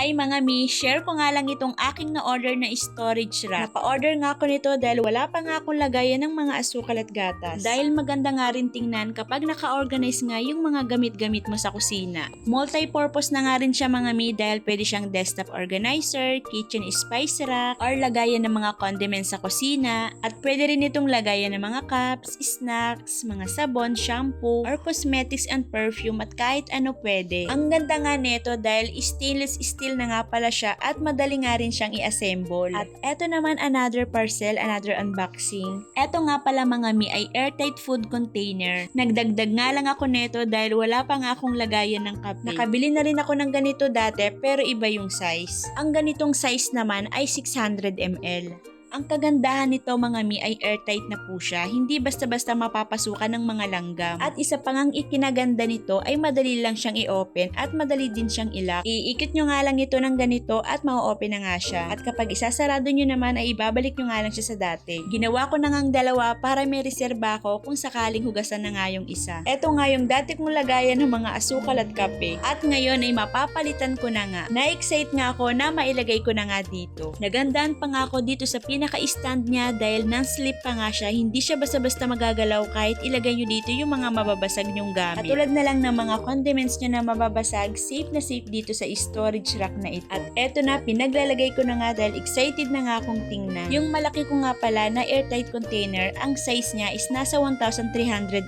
Hi mga mi, share ko nga lang itong aking na-order na storage rack. Napa-order nga ako nito dahil wala pa nga akong lagayan ng mga asukal at gatas. Dahil maganda nga rin tingnan kapag naka-organize nga yung mga gamit-gamit mo sa kusina. Multi-purpose na nga rin siya mga mi dahil pwede siyang desktop organizer, kitchen spice rack, or lagayan ng mga condiments sa kusina. At pwede rin itong lagayan ng mga cups, snacks, mga sabon, shampoo, or cosmetics and perfume at kahit ano pwede. Ang ganda nga nito dahil stainless steel na nga pala siya at madali nga rin siyang i-assemble. At eto naman another parcel, another unboxing. Eto nga pala mga mi ay airtight food container. Nagdagdag nga lang ako nito dahil wala pa nga akong lagayan ng kape. Nakabili na rin ako ng ganito dati pero iba yung size. Ang ganitong size naman ay 600 ml. Ang kagandahan nito mga mi ay airtight na po siya, hindi basta-basta mapapasukan ng mga langgam. At isa pang ang ikinaganda nito ay madali lang siyang i-open at madali din siyang ilak. Iikot nyo nga lang ito ng ganito at ma-open na nga siya. At kapag isasarado nyo naman ay ibabalik nyo nga lang siya sa dati. Ginawa ko na ngang dalawa para may reserba ako kung sakaling hugasan na nga yung isa. Ito nga yung dati kong lagayan ng mga asukal at kape. At ngayon ay mapapalitan ko na nga. Na-excite nga ako na mailagay ko na nga dito. Nagandaan pa nga ako dito sa pinaka-stand niya dahil non-slip pa nga siya, hindi siya basta-basta magagalaw kahit ilagay nyo dito yung mga mababasag nyong gamit. At tulad na lang ng mga condiments nyo na mababasag, safe na safe dito sa storage rack na ito. At eto na, pinaglalagay ko na nga dahil excited na nga akong tingnan. Yung malaki ko nga pala na airtight container, ang size niya is nasa 1,300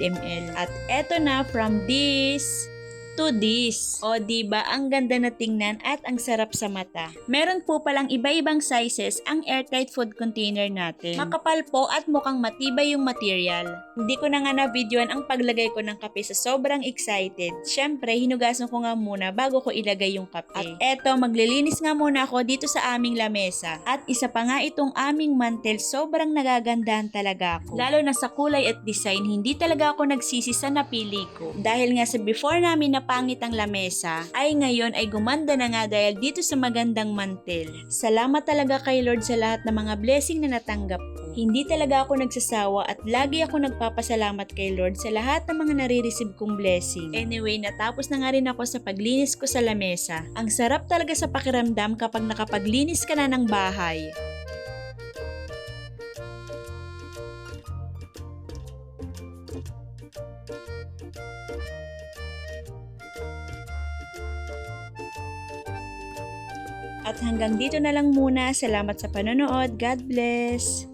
ml. At eto na, from this to this. O ba ang ganda na tingnan at ang sarap sa mata. Meron po palang iba-ibang sizes ang airtight food container natin. Makapal po at mukhang matibay yung material. Hindi ko na nga na-videoan ang paglagay ko ng kape sa sobrang excited. Syempre, hinugasan ko nga muna bago ko ilagay yung kape. At eto, maglilinis nga muna ako dito sa aming lamesa. At isa pa nga itong aming mantel, sobrang nagagandahan talaga ako. Lalo na sa kulay at design, hindi talaga ako nagsisi sa napili ko. Dahil nga sa before namin na ang lamesa, ay ngayon ay gumanda na nga dahil dito sa magandang mantel. Salamat talaga kay Lord sa lahat ng mga blessing na natanggap ko. Hindi talaga ako nagsasawa at lagi ako nagpapasalamat kay Lord sa lahat ng mga nare-receive kong blessing. Anyway, natapos na nga rin ako sa paglinis ko sa lamesa. Ang sarap talaga sa pakiramdam kapag nakapaglinis ka na ng bahay. At hanggang dito na lang muna. Salamat sa panonood. God bless!